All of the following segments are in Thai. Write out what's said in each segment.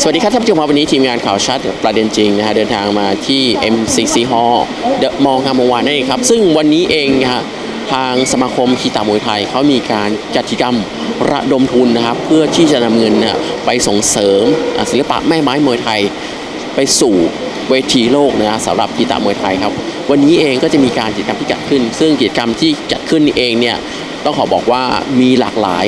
สวัสดีครับท่านผู้ชมครับวันนี้ทีมงานข่าวชัดประเด็นจริงนะฮะเดินทางมาที่ MCC Hall เดอะมองงามวานนั่นเองครับ ซึ่งวันนี้เองนะฮะทางสมาคมคีตามวยไทยเขามีการจัดกิจกรรมระดมทุนนะครับ เพื่อที่จะนำเงินนะไปส่งเสริมศิลปะแม่ไม้มวยไทยไปสู่เวทีโลกนะฮะสำหรับกีตามวยไทยครับ วันนี้เองก็จะมีการกิจกรรมที่จัดขึ้น ซึ่งกิจกรรมที่จัดขึ้นนี่เองเนี่ยต้องขอบอกว่ามีหลากหลาย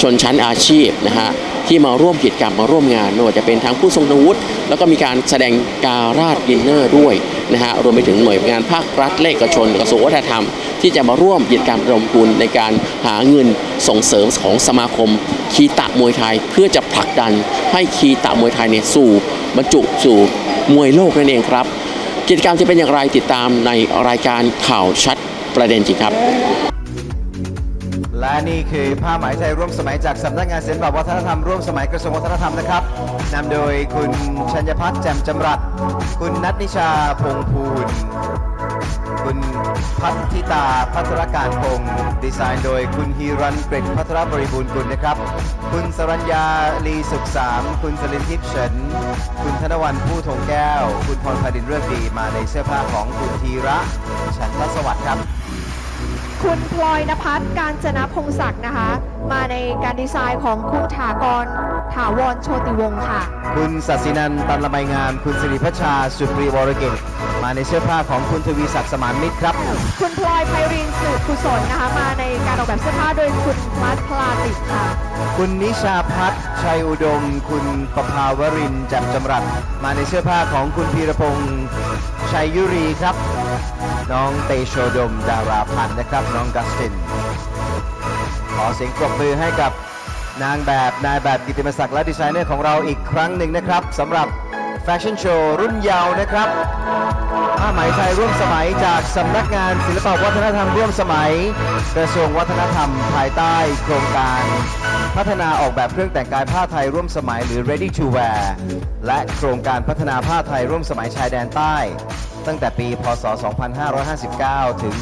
ชนชั้นอาชีพนะฮะ ที่มาร่วมกิจกรรมมาร่วมงานไม่ว่าจะเป็นทั้งผู้ทรงคุณวุฒิแล้วก็มีการแสดงการาดดินเนอร์ด้วยนะฮะรวมไปถึงหน่วยงานภาครัฐเลขกชนกระทรวงวัฒนธรรม ที่จะมาร่วมกิจกรรมระดมทุนในการหาเงินส่งเสริมของสมาคม คีตะมวยไทยเพื่อจะผลักดันให้คีตะมวยไทยเนี่ยสู่บรรจุสู่มวยโลกนั่นเองครับ กิจกรรมจะเป็นอย่างไรติดตามในรายการข่าวชัดประเด็นจริงครับ และนี่คือผ้าไหมไทยร่วมสมัยจากสำนักงานศิลปวัฒนธรรมร่วมสมัยกระทรวงวัฒนธรรมนะครับนำโดยคุณชัญพัฒน์แจ่มจำรัด คุณนัทนิชาพงษ์ภูลคุณพัฒธิตาพัทรการพงศ์ดีไซน์โดยคุณฮีรันเกรดพัทรบริบูรณ์กุลนะครับ คุณสรัญญาลีสุขสามคุณสลินทิพย์เฉิน คุณธนวันผู้ทงแก้ว คุณพรพดินเรื่องดีมาในเสื้อผ้าของคุณธีระ ฉันทสวัสดิ์ครับ คุณพลอยนภัสการจนะพงศักดิ์นะคะ มาในการดีไซน์ของคุณถากรถาวรโชติวงศ์ค่ะ คุณศศินันท์ตันละไมงาม คุณสิริพัชชา สุปรีวรเกตมาในเสื้อผ้าของคุณทวีศักดิ์สมานมิตรครับ คุณพลอยไพรินสืบกุศลนะคะ มาในการออกแบบเสื้อผ้าโดยคุณมัทพลาติกค่ะ คุณนิชาพัฒน์ชัยอุดม คุณประภาวรินทร์แจ่มจำรัดมาในเสื้อผ้าของคุณพีรพงษ์ชัยยุรีครับ น้องเตโชดมดาราพันธ์นะครับน้องกัสติน ขอเสียงปรบมือให้กับนางแบบนายแบบกิตติมศักดิ์และดีไซเนอร์ของเราอีกครั้งหนึ่งนะครับสำหรับแฟชั่นโชว์รุ่นเยาว์นะครับผ้าไหมไทยร่วมสมัยจากสำนักงานศิลปวัฒนธรรมร่วมสมัย กระทรวงวัฒนธรรมภายใต้โครงการ พัฒนาออกแบบเครื่องแต่งกายผ้าไทยร่วมสมัยหรือ ready to wear และโครงการพัฒนาผ้าไทยร่วมสมัยชายแดนใต้ ตั้งแต่ปี พศ 2559 ถึง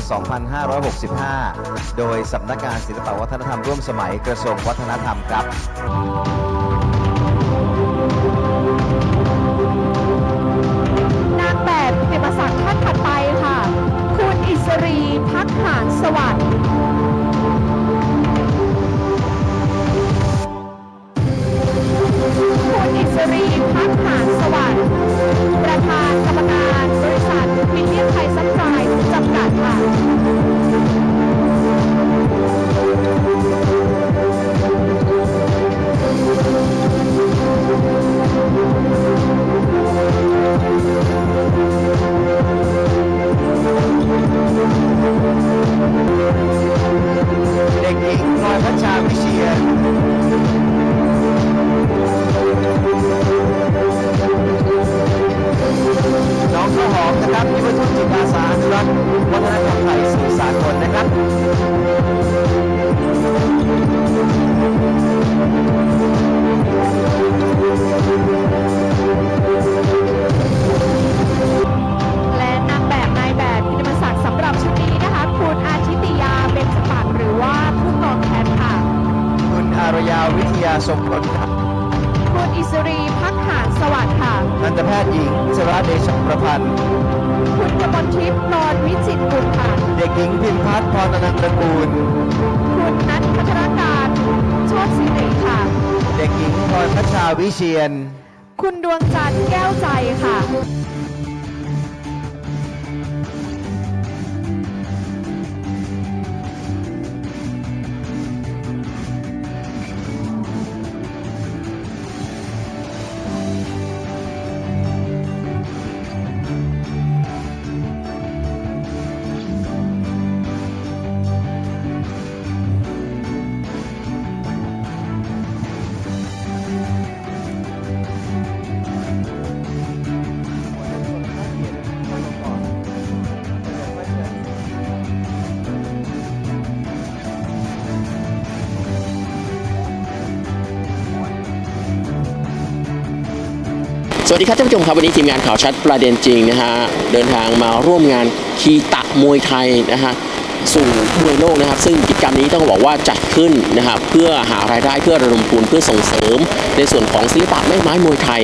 2565 โดยสำนักงานศิลปวัฒนธรรมร่วมสมัยกระทรวงวัฒนธรรมครับนางแบบกิติมศักดิ์ท่านถัดไปค่ะ คุณอิสรีพักหานสวัสดิ์ ทยาทรงผลครับคุณอิสรีพักหานสวัสดิ์ค่ะทันตแพทย์หญิงชราเดชประพันธ์คุณกมลทิพย์นอนวิจิตรกุลค่ะ เด็กหญิงพิมพัฒน์พรอนันตระกูล คุณนัทพัฒนาการโชติสิริค่ะ เด็กหญิงพลอยพัชชาวิเชียน คุณดวงจันทร์แก้วใจค่ะ สวัสดีครับท่านผู้ชมครับวันนี้ทีมงานข่าวชัดประเด็นจริงนะฮะเดินทางมาร่วมงานคีตะมวยไทยนะฮะ สู่มวยโลกนะครับ ซึ่งกิจกรรมนี้ต้องบอกว่าจัดขึ้นนะครับ เพื่อหารายได้เพื่อระดมทุนเพื่อส่งเสริม ในส่วนของศิลปะแม่ไม้มวยไทย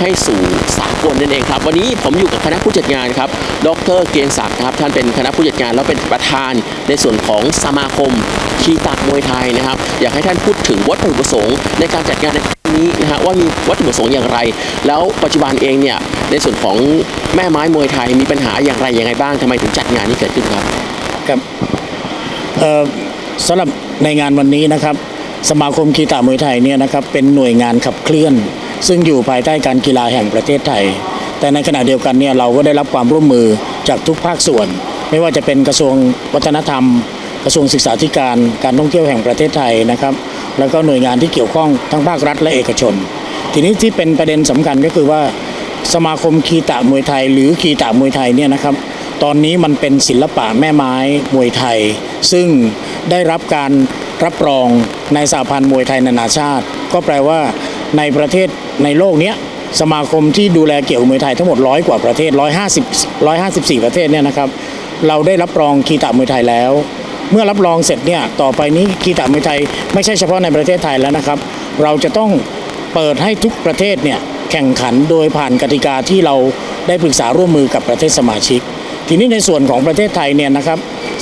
ให้สู่สากลนั่นเองครับ วันนี้ผมอยู่กับคณะผู้จัดงานครับ ดรเกียงศักดิ์ครับ ท่านเป็นคณะผู้จัดงานแล้วเป็นประธาน ในส่วนของสมาคมคีตามวยไทยนะครับ อยากให้ท่านพูดถึงวัตถุประสงค์ในการจัดงานในครั้งนี้นะฮะว่ามีวัตถุประสงค์อย่างไร แล้วปัจจุบันเองเนี่ยในส่วนของแม่ไม้มวยไทยมีปัญหาอย่างไรยังไงบ้างทำไมถึงจัดงานนี้เกิดขึ้นครับ ครับสำหรับในงานวันนี้นะครับ สมาคมกีฬามวยไทยเนี่ยนะครับเป็นหน่วยงานขับเคลื่อน ซึ่งอยู่ภายใต้การกีฬาแห่งประเทศไทย แต่ในขณะเดียวกันเนี่ยเราก็ได้รับความร่วมมือจากทุกภาคส่วน ไม่ว่าจะเป็นกระทรวงวัฒนธรรม กระทรวงศึกษาธิการการท่องเที่ยวแห่งประเทศไทยนะครับ แล้วก็หน่วยงานที่เกี่ยวข้องทั้งภาครัฐและเอกชน ทีนี้ที่เป็นประเด็นสำคัญก็คือว่าสมาคมคีตะมวยไทย หรือคีตะมวยไทยเนี่ยนะครับ ตอนนี้มันเป็นศิลปะแม่ไม้มวยไทย ซึ่งได้รับการรับรองในสหพันธ์มวยไทยนานาชาติ ก็แปลว่าในประเทศในโลกเนี้ยสมาคมที่ดูแลเกี่ยวกับมวยไทยทั้งหมดร้อยกว่าประเทศ 150 154 ประเทศเนี่ยนะครับ เราได้รับรองคีตะมวยไทยแล้ว เมื่อรับรองเสร็จเนี่ยต่อไปนี้กีตามวยไทยไม่ใช่เฉพาะในประเทศไทยแล้วนะครับ เราจะต้องเปิดให้ทุกประเทศเนี่ยแข่งขันโดยผ่านกติกาที่เราได้ปรึกษาร่วมมือกับประเทศสมาชิก ทีนี้ในส่วนของประเทศไทยเนี่ยนะครับ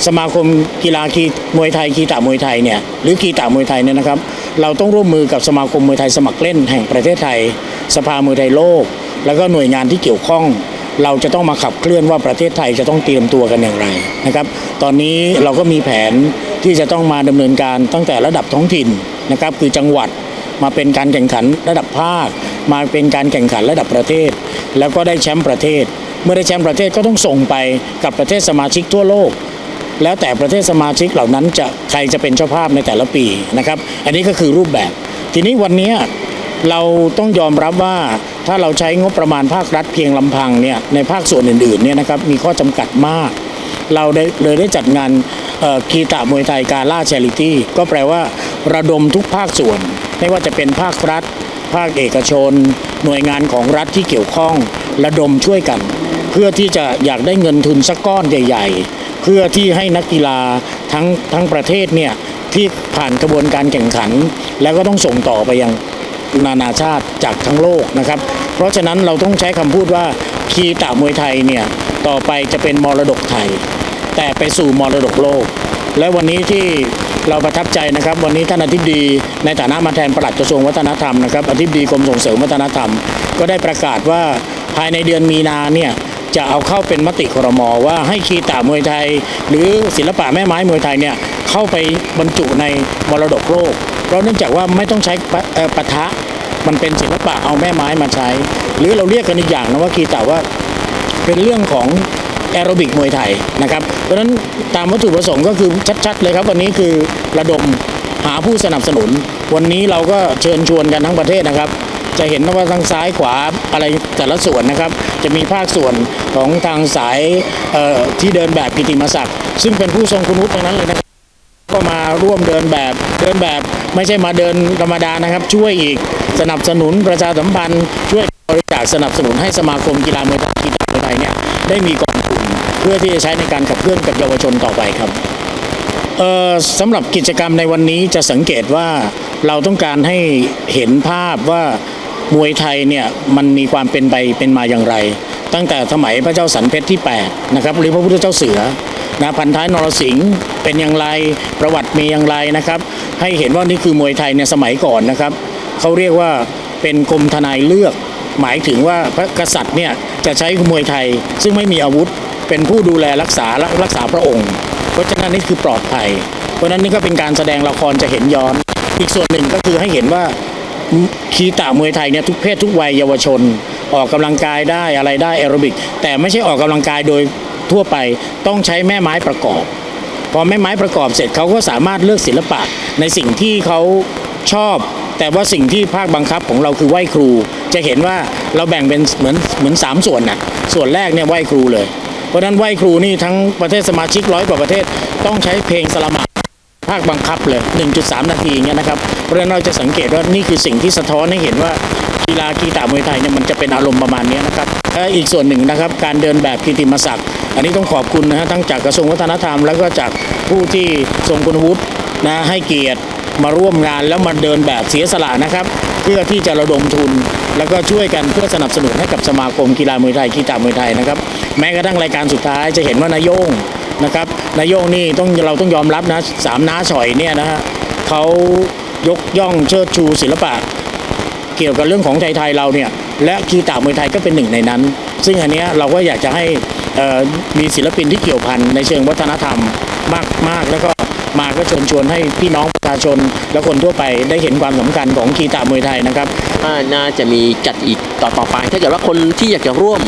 สมาคมกีฬากีมวยไทยกีตามวยไทยเนี่ยหรือกีตามวยไทยเนี่ยนะครับเราต้องร่วมมือกับสมาคมมวยไทยสมัครเล่นแห่งประเทศไทย สภามวยไทยโลก แล้วก็หน่วยงานที่เกี่ยวข้อง เราจะต้องมาขับเคลื่อนว่าประเทศไทยจะต้องเตรียมตัวกันอย่างไรนะครับตอนนี้เราก็มีแผนที่จะต้องมาดำเนินการตั้งแต่ระดับท้องถิ่นนะครับคือจังหวัดมาเป็นการแข่งขันระดับภาค มาเป็นการแข่งขันระดับประเทศ แล้วก็ได้แชมป์ประเทศ เมื่อได้แชมป์ประเทศก็ต้องส่งไปกับประเทศสมาชิกทั่วโลก แล้วแต่ประเทศสมาชิกเหล่านั้นจะใครจะเป็นเจ้าภาพในแต่ละปีนะครับ อันนี้ก็คือรูปแบบ ทีนี้วันนี้เราต้องยอมรับว่าถ้าเราใช้งบประมาณภาครัฐเพียงลำพังเนี่ยในภาคส่วนอื่นๆเนี่ยนะครับมีข้อจำกัดมาก เราได้เลยได้จัดงานกีตามวยไทยกาล่าแชริตี้ก็แปลว่าระดมทุกภาคส่วน ไม่ว่าจะเป็นภาครัฐ ภาคเอกชน หน่วยงานของรัฐที่เกี่ยวข้องระดมช่วยกัน เพื่อที่จะอยากได้เงินทุนสักก้อนใหญ่ ๆ เพื่อที่ให้นักกีฬาทั้งทั้งประเทศเนี่ยที่ผ่านกระบวนการแข่งขัน แล้วก็ต้องส่งต่อไปยังนานาชาติจากทั้งโลกนะครับ เพราะฉะนั้นเราต้องใช้คำพูดว่าคีตามวยไทยเนี่ยต่อไปจะเป็นมรดกไทย แต่ไปสู่มรดกโลก และวันนี้ที่เราประทับใจนะครับ วันนี้ท่านอธิบดีในฐานะมาแทนปลัดกระทรวงวัฒนธรรมนะครับอธิบดีกรมส่งเสริมวัฒนธรรม ก็ได้ประกาศว่าภายในเดือนมีนาเนี่ยจะเอาเข้าเป็นมติครมว่าให้คีตามวยไทย หรือศิลปะแม่ไม้มวยไทยเนี่ยเข้าไปบรรจุในมรดกโลก เพราะเนื่องจากว่าไม่ต้องใช้ปะปะทะมันเป็นศิลปะเอาแม่ไม้มาใช้ หรือเราเรียกกันอีกอย่างนะว่าคีตาว่าเป็นเรื่องของ แอโรบิกมวยไทยนะครับ เพราะฉะนั้นตามวัตถุประสงค์ก็คือชัด ๆ เลยครับ วันนี้คือระดมหาผู้สนับสนุน วันนี้เราก็เชิญชวนกันทั้งประเทศนะครับ จะเห็นว่าทางซ้ายขวาอะไรแต่ละส่วนนะครับ จะมีภาคส่วนของทางสายที่เดินแบบกิติมศักดิ์ซึ่งเป็นผู้ทรงคุณวุฒิทั้งนั้นเลยนะครับก็มาร่วมเดินแบบเดินแบบไม่ใช่มาเดินธรรมดานะครับ ช่วยอีกสนับสนุนประชาสัมพันธ์ช่วยบริจาคสนับสนุนให้สมาคมกีฬามวยไทยกีฬามวยไทยเนี่ยได้มีกอง เพื่อที่จะใช้ในการขับเคลื่อนกับเยาวชนต่อไปครับเอ่อสำหรับกิจกรรมในวันนี้จะสังเกตว่าเราต้องการให้เห็นภาพว่ามวยไทยเนี่ยมันมีความเป็นไปเป็นมาอย่างไร ตั้งแต่สมัยพระเจ้าสันเพชรที่8นะครับหรือพระพุทธเจ้าเสือนะพันท้ายนรสิงห์เป็นอย่างไรประวัติมีอย่างไรนะครับ ให้เห็นว่านี่คือมวยไทยในสมัยก่อนนะครับเขาเรียกว่าเป็นกรมทนายเลือก หมายถึงว่าพระกษัตริย์เนี่ยจะใช้มวยไทยซึ่งไม่มีอาวุธ เป็นผู้ดูแลรักษาและรักษาพระองค์ เพราะฉะนั้นนี่คือปลอดภัย เพราะฉะนั้นนี่ก็เป็นการแสดงละครจะเห็นย้อน อีกส่วนหนึ่งก็คือให้เห็นว่าคีตามวยไทยเนี่ยทุกเพศทุกวัยเยาวชน ออกกำลังกายได้อะไรได้แอโรบิก แต่ไม่ใช่ออกกำลังกายโดยทั่วไปต้องใช้แม่ไม้ประกอบ พอแม่ไม้ประกอบเสร็จเขาก็สามารถเลือกศิลปะในสิ่งที่เขาชอบ แต่ว่าสิ่งที่ภาคบังคับของเราคือไหว้ครู จะเห็นว่าเราแบ่งเป็นเหมือนเหมือนสามส่วนน่ะส่วนแรกเนี่ยไหว้ครูเลย เพราะนั้นไหว้ครูนี่ทั้งประเทศสมาชิกร้อยกว่าประเทศต้องใช้เพลงสลามัดภาคบังคับเลย 1.3 นาทีเงี้ยนะครับ เพราะฉะนั้นเราจะสังเกตว่านี่คือสิ่งที่สะท้อนให้เห็นว่ากีฬากีตามวยไทยเนี่ยมันจะเป็นอารมณ์ประมาณนี้นะครับและอีกส่วนหนึ่งนะครับการเดินแบบกิติมศักดิ์อันนี้ต้องขอบคุณนะฮะทั้งจากกระทรวงวัฒนธรรม แล้วก็จากผู้ที่ทรงคุณวุฒินะให้เกียรติ มาร่วมงานแล้วมาเดินแบบเสียสละนะครับ เพื่อที่จะระดมทุน แล้วก็ช่วยกันเพื่อสนับสนุนให้กับสมาคมกีฬามวยไทยกีตามวยไทยนะครับ แม้กระทั่งรายการสุดท้ายจะเห็นว่านายโยงนะครับนายโยงนี่ต้องเราต้องยอมรับนะสามน้าฉอยเนี่ยนะฮะเขายกย่องเชิดชูศิลปะ เกี่ยวกับเรื่องของไทยๆเราเนี่ยและกีตามวยไทยก็เป็นหนึ่งในนั้น ซึ่งอันนี้เราก็อยากจะให้มีศิลปินที่เกี่ยวพันในเชิงวัฒนธรรมมากมากแล้วก็ มาก็เชิญชวนให้พี่น้องประชาชน และคนทั่วไปได้เห็นความสำคัญของกีตาร์มวยไทยนะครับอ่าน่าจะมีจัดอีกต่อต่อไป ถ้าเกิดว่าคนที่อยากจะร่วม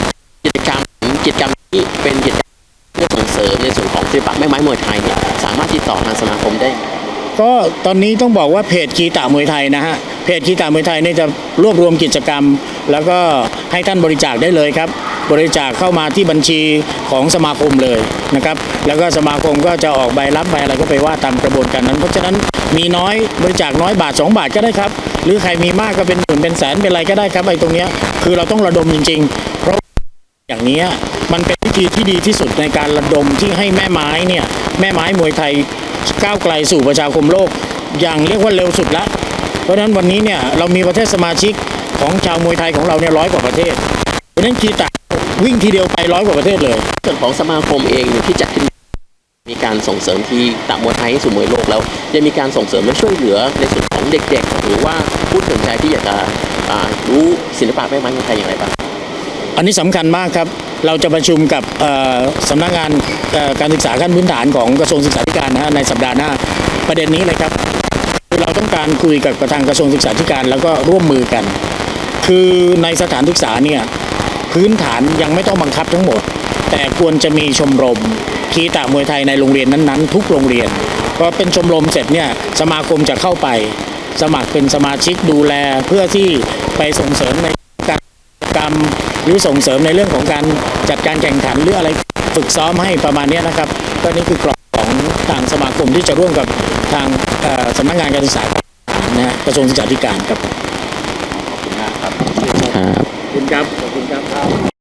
กิจกรรมกิจกรรมนี้เป็นกิจกรรมเพื่อส่งเสริมในส่วนของศิลปะแม่ไม้มวยไทยเนี่ยสามารถติดต่อทางสมาคมได้ ก็ตอนนี้ต้องบอกว่าเพจกีตาร์มวยไทยนะฮะเพจกีตาร์มวยไทยเนี่ยจะรวบรวมกิจกรรม แล้วก็ให้ท่านบริจาคได้เลยครับ บริจาคเข้ามาที่บัญชีของสมาคมเลยนะครับ แล้วก็สมาคมก็จะออกใบรับใบอะไรก็ไปว่าตามกระบวนการนั้น เพราะฉะนั้นมีน้อยบริจาคน้อยบาท 2 บาทก็ได้ครับ หรือใครมีมากก็เป็นหมื่นเป็นแสนเป็นอะไรก็ได้ครับไอ้ตรงเนี้ยคือเราต้องระดมจริง ๆ เพราะอย่างเนี้ยมันเป็นวิธีที่ดีที่สุดในการระดมที่ให้แม่ไม้เนี่ยแม่ไม้มวยไทยก้าวไกลสู่ประชาคมโลก อย่างเรียกว่าเร็วสุดละเพราะฉะนั้นวันนี้เนี่ยเรามีประเทศสมาชิกของชาวมวยไทยของเราเนี่ยร้อยกว่าประเทศเพราะฉะนั้นกีตา วิ่งทีเดียวไปร้อยกว่าประเทศเลย ส่วนของสมาคมเองที่จัดขึ้นมีการส่งเสริมที่ตะมวยไทยให้สู่มวยโลกแล้วยังมีการส่งเสริมและช่วยเหลือในส่วนของเด็กๆ หรือว่าผู้สนใจที่อยากจะรู้ศิลปะแม่ไม้มวยไทยอย่างไรบ้างอันนี้สำคัญมากครับ เราจะประชุมกับเอ่อสำนักงานการศึกษาขั้นพื้นฐานของกระทรวงศึกษาธิการนะในสัปดาห์หน้าประเด็นนี้เลยครับ เราต้องการคุยกับประธานกระทรวงศึกษาธิการแล้วก็ร่วมมือกัน คือในสถานศึกษาเนี่ย พื้นฐานยังไม่ต้องบังคับทั้งหมด แต่ควรจะมีชมรมคีตะมวยไทยในโรงเรียนนั้นๆ ทุกโรงเรียนพอเป็นชมรมเสร็จเนี่ยสมาคมจะเข้าไป สมัครเป็นสมาชิกดูแลเพื่อที่ไปส่งเสริมในการกรรมหรือส่งเสริมในเรื่องของการจัดการแข่งขันหรืออะไรฝึกซ้อมให้ประมาณนี้นะครับ ก็นี่คือกรอบของทางสมาคมที่จะร่วมกับทางสำนักงานการศึกษานะกระทรวงศึกษาธิการครับครับ คุณครับ ขอบคุณครับ